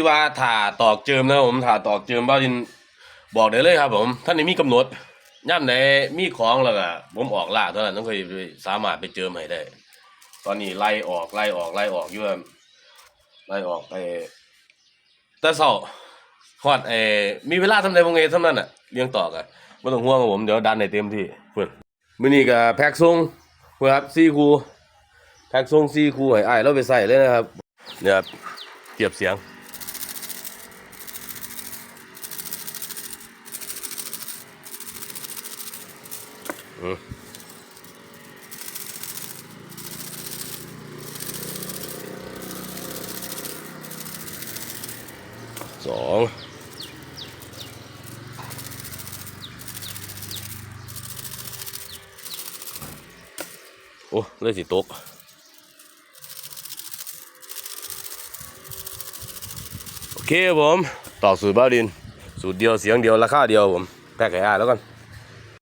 ที่ว่าถ่าตอกเจิมนะผมถ่าตอกเจิมบ้าดินบอกได้เลยครับ ผมท่านนี้มีกำหนดย่ำไหนมีของแล้วก็ผมออกล่าเท่านั้นต้องเคยสามารถไปเจิมให้ได้ ตอนนี้ไล่ออกไล่ออกไล่ออกอยู่ครับไล่ออกไปแต่เศร้าฮอดเอมีเวลาทำใดบางไงทำนั้นอะเลี้ยงต่อกันไม่ต้องห่วงครับผมเดี๋ยวดันให้เต็มที่เพื่อนมื้อนี้ก็แพ็กส่งเพื่อครับซีคูแพ็กส่งซีคูให้อ้เราไปใส่เลยนะครับเนี่ยเทียบเสียง สองโอ้เลยสิตกโอเคผม ต่อสูตรบ้าดิน สูตรเดียวเสียงเดียว ราคาเดียวผม แพ็กให้อ่าแล้วกัน